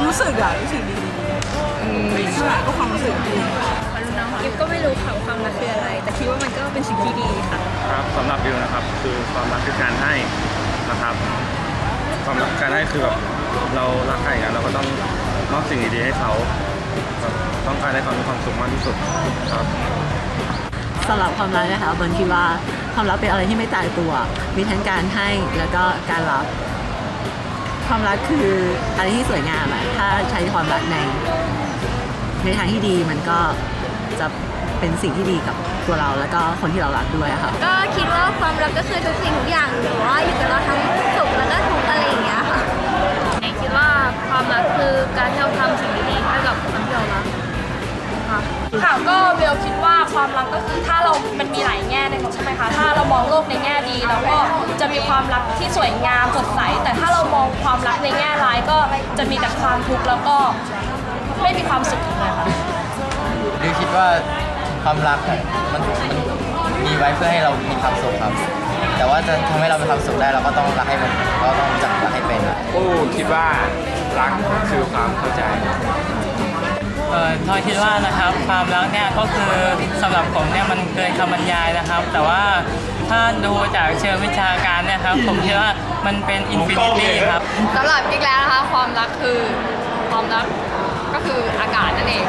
ความรู้สึกอะรู้สึกดีใช่ไหมก็ความรู้สึกดีกิฟก็ไม่รู้ค่ะว่าความรักคืออะไร แต่คิดว่ามันก็เป็นสิ่งที่ดีค่ะครับสำหรับบิวนะครับคือความรักคือการให้นะครับ ความรักการให้คือแบบเรารักใครกันเราก็ต้องมอบสิ่งดีๆให้เขาแบบต้องการให้เขามีความสุขมากที่สุดครับสำหรับความรักนะคะเบิร์นคิดว่าความรักเป็นอะไรที่ไม่ตายตัว มีทั้งการให้แล้วก็การรับ ความรักคืออะไรที่สวยงามอะถ้าใช้ความรักในในทางที่ดีมันก็จะเป็นสิ่งที่ดีกับตัวเราแล้วก็คนที่เรารักด้วยอะค่ะ ก็คิดว่าความรักก็คือทุกสิ่งทุกอย่างหรือว่าอยู่กับเราทั้งสุขแล้วก็ทุกข์อะไรอย่างเงี้ยค่ะ คิดว่าความรักคือการที่เราทำสิ่งดีๆให้กับคนที่เรารัก ค่ะก็เบลคิดว่าความรักก็คือถ้าเรา มันมีหลายแง่ในใช่ไหมคะ ถ้าเรามองโลกในแง่ดีเราก็จะมีความรักที่สวยงามสดใส แต่ถ้าเรามองความรักในแง่ร้ายก็จะมีแต่ความทุกข์แล้วก็ไม่มีความสุขเลยค่ะดิวคิดว่าความรักอะมันมันมีไว้เพื่อให้เรามีความสุขครับ แต่ว่าจะทำให้เรามีความสุขได้เราก็ต้องรักให้มันเราก็ต้องรู้จักรักให้เป็นอะโอ้คิดว่ารักคือความเข้าใจ เอ่อทอยคิดว่านะครับความรักเนี่ยก็คือสำหรับผมเนี่ยมันเกินคำบรรยายนะครับ แต่ว่าถ้าดูจากเชิงวิชาการเนี่ยครับผมคิดว่ามันเป็นอินฟินิตี้ครับสำหรับกิ๊กแล้วนะคะความรักคือความรักก็คืออากาศนั่นเอง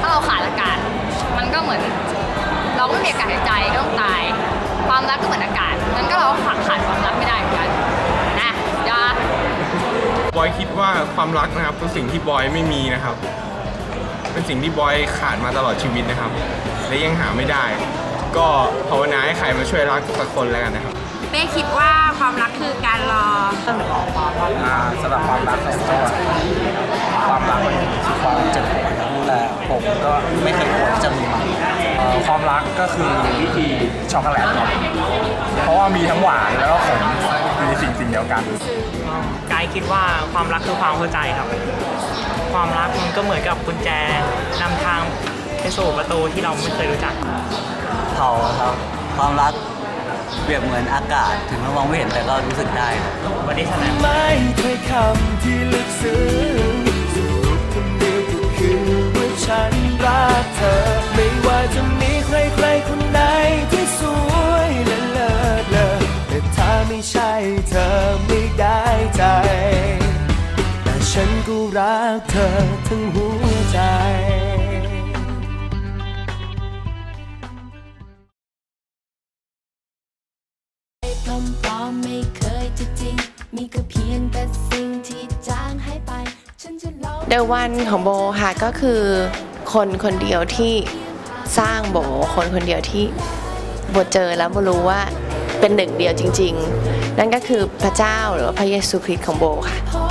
ถ้าเราขาดอากาศ มันก็เหมือน เราก็ไม่มีอากาศหายใจก็ต้องตาย ความรักก็เหมือนอากาศงั้นก็เราก็ขาดขาดความรักไม่ได้เหมือนกันนะยาบอยคิดว่าความรักนะครับเป็นสิ่งที่บอยไม่มีนะครับ เป็นสิ่งที่บอยขาดมาตลอดชีวิตนะครับ และยังหาไม่ได้ ก็ภาวนาให้ใครมาช่วยรักสักคนแล้วกันนะครับเป้คิดว่าความรักคือการรออ่าสำหรับความรักของก็ความรักมันคือความเจ็บปวดนะแต่ผมก็ไม่เคยกลัวที่จะมีมันเอ่อความรักก็คือช็อกโกแลตครับเพราะว่ามีทั้งหวานแล้วก็ขมอยู่ในสิ่งสิ่งเดียวกันกายคิดว่าความรักคือความเข้าใจครับ ความรักมันก็เหมือนกับกุญแจนำทางไปสู่ประตูที่เราไม่เคยรู้จักเผาครับความรักเปรียบเหมือนอากาศถึงเรามองไม่เห็นแต่ก็รู้สึกได้ครับวันนี้แสดงไม่ถ้อยคำที่ลึกซึ้งสรุปคำเดียวก็คือว่าฉันรักเธอ ไม่ว่าจะมีใครใครๆคนไหนที่สวยและเลิศเลอแต่ถ้าไม่ใช่เธอไม่ได้ใจ แต่ฉันก็ รักเธอทั้งหัวใจปลอมๆไม่เคยจะจริง มีก็เพียงแต่สิ่งที่จางหายไป ฉันจะลองเดวันของโบค่ะก็คือคนคนเดียวที่สร้างโบคนคนเดียวที่โบเจอแล้วโบรู้ว่าเป็นหนึ่งเดียวจริง ๆ นั่นก็คือพระเจ้าหรือว่าพระเยซูคริสต์ของโบค่ะ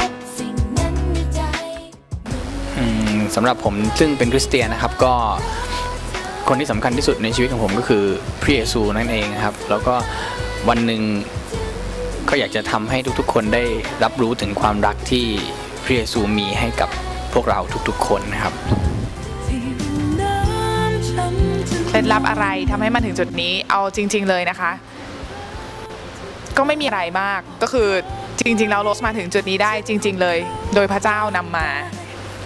สำหรับผมซึ่งเป็นคริสเตียนนะครับก็คนที่สำคัญที่สุดในชีวิตของผมก็คือพระเยซูนั่นเองครับ แล้วก็วันหนึ่งก็อยากจะทำให้ทุกๆ คนได้รับรู้ถึงความรักที่พระเยซูมีให้กับพวกเราทุกๆ คนนะครับเคล็ดลับอะไรทำให้มันถึงจุดนี้เอาจริง ๆ เลยนะคะ ก็ไม่มีอะไรมากก็คือจริง ๆ แล้วโรสมาถึงจุดนี้ได้จริง ๆ เลย โดยพระเจ้านำมา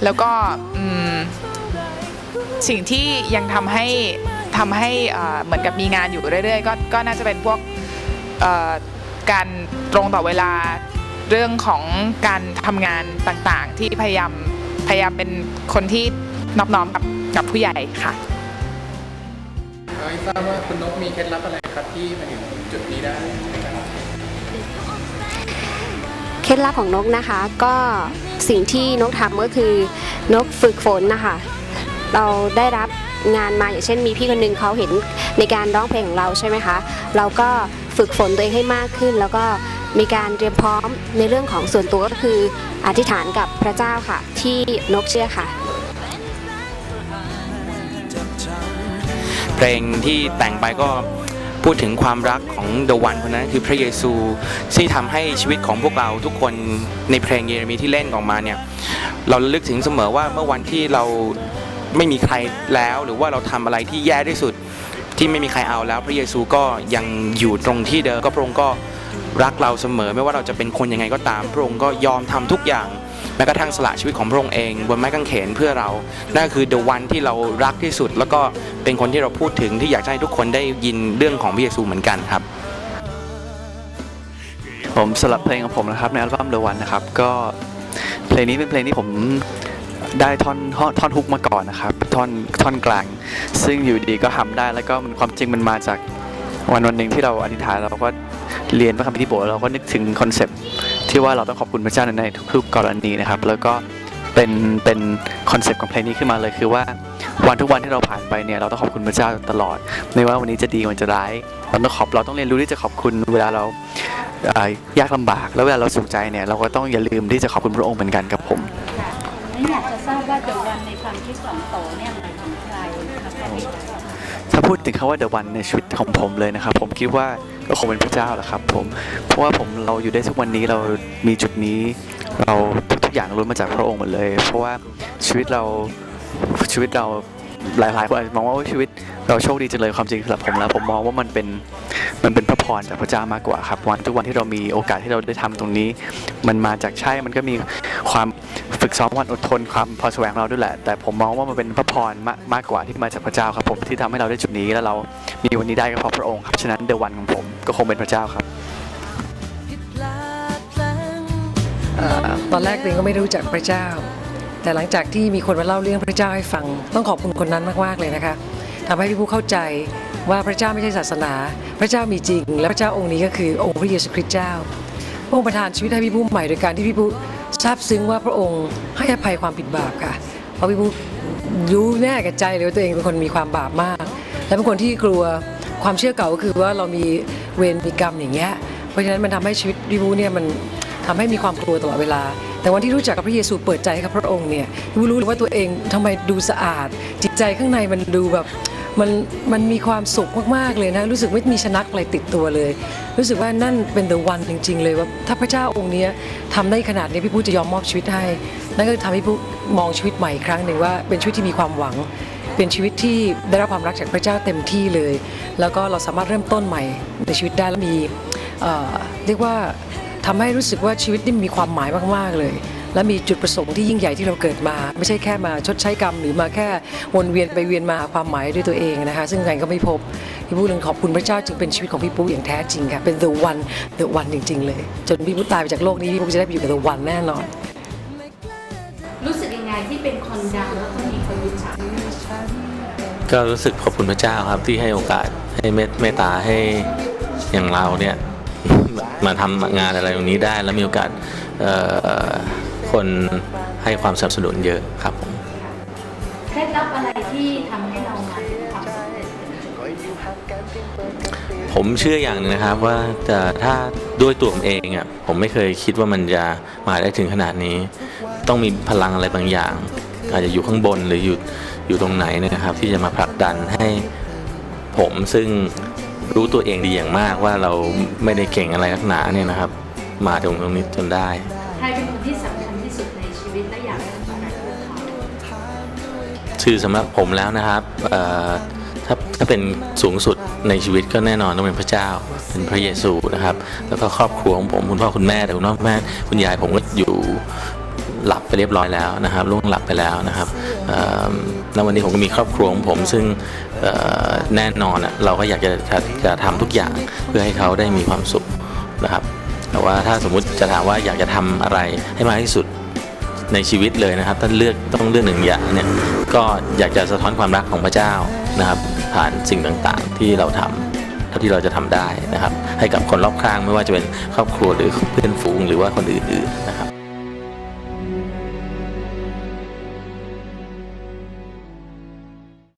แล้วก็สิ่งที่ยังทำให้ทำให้เหมือนกับมีงานอยู่เรื่อยๆ ก็ก็น่าจะเป็นพวกการตรงต่อเวลาเรื่องของการทำงานต่างๆ ที่พยายามพยายามเป็นคนที่นอบน้อมกับกับผู้ใหญ่ค่ะไม่ทราบว่าคุณนกมีเคล็ดลับอะไรครับที่มาถึงจุดนี้ได้ เคล็ดลับของนกนะคะ ก็สิ่งที่นกทำก็คือนกฝึกฝนนะคะ เราได้รับงานมาอย่างเช่นมีพี่คนหนึงเขาเห็นในการร้องเพลงของเราใช่ไหมคะเราก็ฝึกฝนตัวเองให้มากขึ้น แล้วก็มีการเตรียมพร้อมในเรื่องของส่วนตัวก็คืออธิษฐานกับพระเจ้าค่ะ ที่นกเชื่อค่ะ เพลงที่แต่งไปก็ พูดถึงความรักของเดวันคนนั้นคือพระเยซูที่ทำให้ชีวิตของพวกเราทุกคนในเพลงเยเรมีที่เล่นออกมาเนี่ยเราลึกถึงเสมอว่าเมื่อวันที่เราไม่มีใครแล้ว หรือว่าเราทำอะไรที่แย่ที่สุดที่ไม่มีใครเอาแล้ว พระเยซูก็ยังอยู่ตรงที่เดิมก็พระองค์ก็รักเราเสมอ ไม่ว่าเราจะเป็นคนยังไงก็ตามพระองค์ก็ยอมทำทุกอย่าง แม้กระทั่งสละชีวิตของพระองค์เองบนไม้กางเขนเพื่อเรา นั่นคือ the one ที่เรารักที่สุด แล้วก็เป็นคนที่เราพูดถึงที่อยากให้ทุกคนได้ยินเรื่องของพระเยซูเหมือนกันครับ ผมสลับเพลงของผมนะครับในอัลบั้ม The One นะครับก็เพลงนี้เป็นเพลงที่ผมได้ท่อนท่อนทุกมาก่อนนะครับท่อนท่อนกลาง ซึ่งอยู่ดีก็ทำได้แล้วก็มันความจริงมันมาจากวันวันหนึ่งที่เราอธิษฐานเราก็เรียนพระคัมภีร์ที่โบสถ์เราก็นึกถึงคอนเซปต์ ที่ว่าเราต้องขอบคุณพระเจ้าในทุกๆกรณีนะครับ แล้วก็เป็นเป็นคอนเซปต์ของเพลงนี้ขึ้นมาเลยคือว่าวันทุกวันที่เราผ่านไปเนี่ยเราต้องขอบคุณพระเจ้าตลอด ไม่ว่าวันนี้จะดีวันจะร้ายเราต้องขอบเราต้องเรียนรู้ที่จะขอบคุณเวลาเราเอ่อยากลำบาก แล้วเวลาเราสุขใจเนี่ยเราก็ต้องอย่าลืมที่จะขอบคุณพระองค์เหมือนกันครับผมอยากจะทราบว่าเดอะวันในความคิดของโตเนี่ยหมายถึงใครนะคะถ้าพูดถึงคำว่า the one ในชีวิตของผมเลยนะครับผมคิดว่า ก็คงเป็นพระเจ้าแหละครับผมเพราะว่าผมเราอยู่ได้ทุกวันนี้เรามีจุดนี้ เราทุกอย่างล้วนมาจากพระองค์หมดเลย เพราะว่าชีวิตเราชีวิตเราหลายๆคนอาจจะมองว่าชีวิตเราโชคดีจังเลยความจริงสำหรับผมแล้วผมมองว่ามันเป็นมันเป็นพระพรจากพระเจ้ามากกว่าครับวันทุกวันที่เรามีโอกาสที่เราได้ทำตรงนี้ มันมาจากใช่มันก็มีความฝึกซ้อมวันอดทนความพอแสวงเราด้วยแหละ แต่ผมมองว่ามันเป็นพระพรมากมากกว่าที่มาจากพระเจ้าครับผมที่ทำให้เราได้จุดนี้แล้วเรามีวันนี้ได้ก็เพราะพระองค์ครับฉะนั้นเดวันของผม ก็คงเป็นพระเจ้าครับ เอ่อตอนแรกตัวเองก็ไม่รู้จักพระเจ้า แต่หลังจากที่มีคนมาเล่าเรื่องพระเจ้าให้ฟัง ต้องขอบคุณคนนั้นมากๆเลยนะคะทำให้พี่ผู้เข้าใจว่าพระเจ้าไม่ใช่ศาสนา พระเจ้ามีจริง และพระเจ้าองค์นี้ก็คือองค์พระเยซูคริสต์เจ้าพระองค์ประทานชีวิตให้พี่ผู้ใหม่โดยการที่พี่ผู้ซาบซึ้งว่าพระองค์ให้อภัยความผิดบาปค่ะเพราะพี่ผู้รู้แน่กับใจเลยว่าตัวเองเป็นคนมีความบาปมาก และเป็นคนที่กลัวความเชื่อเก่าก็คือว่าเรามี เวรมีกรรมอย่างเงี้ยเพราะฉะนั้นมันทำให้ชีวิตพี่ผู้เนี่ยมันทำให้มีความกลัวตลอดเวลา แต่วันที่รู้จักกับพระเยซูเปิดใจให้กับพระองค์เนี่ยรู้รู้เลยว่าตัวเองทำไมดูสะอาด จิตใจข้างในมันดูแบบมันมันมีความสุขมากๆเลยนะ รู้สึกไม่มีชนักอะไรติดตัวเลย รู้สึกว่านั่นเป็น the one จริง ๆ เลยว่าถ้าพระเจ้าองค์นี้ยทำได้ขนาดนี้พี่ผู้จะยอมมอบชีวิตให้ นั่นก็ทำให้พี่ผู้มองชีวิตใหม่อีกครั้งหนึ่งว่าเป็นชีวิตที่มีความหวัง เป็นชีวิตที่ได้รับความรักจากพระเจ้าเต็มที่เลย แล้วก็เราสามารถเริ่มต้นใหม่ในชีวิตได้แล้วมีเรียกว่าทำให้รู้สึกว่าชีวิตนี่มีความหมายมาก ๆ เลย และมีจุดประสงค์ที่ยิ่งใหญ่ที่เราเกิดมา ไม่ใช่แค่มาชดใช้กรรม หรือมาแค่วนเวียนไปเวียนมาหาความหมายด้วยตัวเองนะคะ ซึ่งใครก็ไม่พบพี่ปุ๊เลยขอบคุณพระเจ้าจึงเป็นชีวิตของพี่ปุ๊อย่างแท้จริงค่ะเป็น the one the one จริง ๆ เลย จนพี่ปุ๊ตายไปจากโลกนี้พี่ปุ๊จะได้ไปอยู่กับ the one แน่นอน รู้สึกยังไงที่เป็นคนดังแล้วก็มี ก็รู้สึกขอบคุณพระเจ้าครับที่ให้โอกาสให้เมตเมตตาให้อย่างเราเนี่ยมาทำงานอะไรตรงนี้ได้ แล้วมีโอกาสคนให้ความสนับสนุนเยอะครับผมเคล็ดลับอะไรที่ทำให้เรามาผมเชื่ออย่างหนึงนะครับว่าจะถ้าด้วยตัวผมเองอะผมไม่เคยคิดว่ามันจะมาได้ถึงขนาดนี้ ต้องมีพลังอะไรบางอย่าง อาจจะอยู่ข้างบนหรืออยู่ อยู่ตรงไหนเนยนะครับ ที่จะมาผลักดันให้ผมซึ่งรู้ตัวเองดีอย่างมากว่าเราไม่ได้เก่งอะไรนักหนาเนี่ยนะครับ มาถึงตรงนี้จนได้ ใครเป็นคนที่สำคัญที่สุดในชีวิตและอยากทำอะไรเพื่อเขาคือสำหรับผมแล้วนะครับเอ่อถ้าถ้าเป็นสูงสุดในชีวิตก็แน่นอนต้องเป็นพระเจ้า เป็นพระเยซูนะครับ แล้วก็ครอบครัวของผมคุณพ่อคุณแม่แต่คุณพ่อคุณแม่คุณยายผมก็อยู่ หลับไปเรียบร้อยแล้วนะครับล่วงหลับไปแล้วนะครับแล้ววันนี้ผมก็มีครอบครัวของผมซึ่งแน่นอนเราก็อยากจะจะจะทำทุกอย่างเพื่อให้เขาได้มีความสุขนะครับ แต่ว่าถ้าสมมุติจะถามว่าอยากจะทำอะไรให้มากที่สุดในชีวิตเลยนะครับถ้าเลือกต้องเลือกหนึ่งอย่างเนี่ยก็อยากจะสะท้อนความรักของพระเจ้านะครับ ผ่านสิ่งต่างๆที่เราทำเท่าที่เราจะทำได้นะครับ ให้กับคนรอบข้างไม่ว่าจะเป็นครอบครัวหรือเพื่อนฝูงหรือว่าคนอื่นๆนะครับ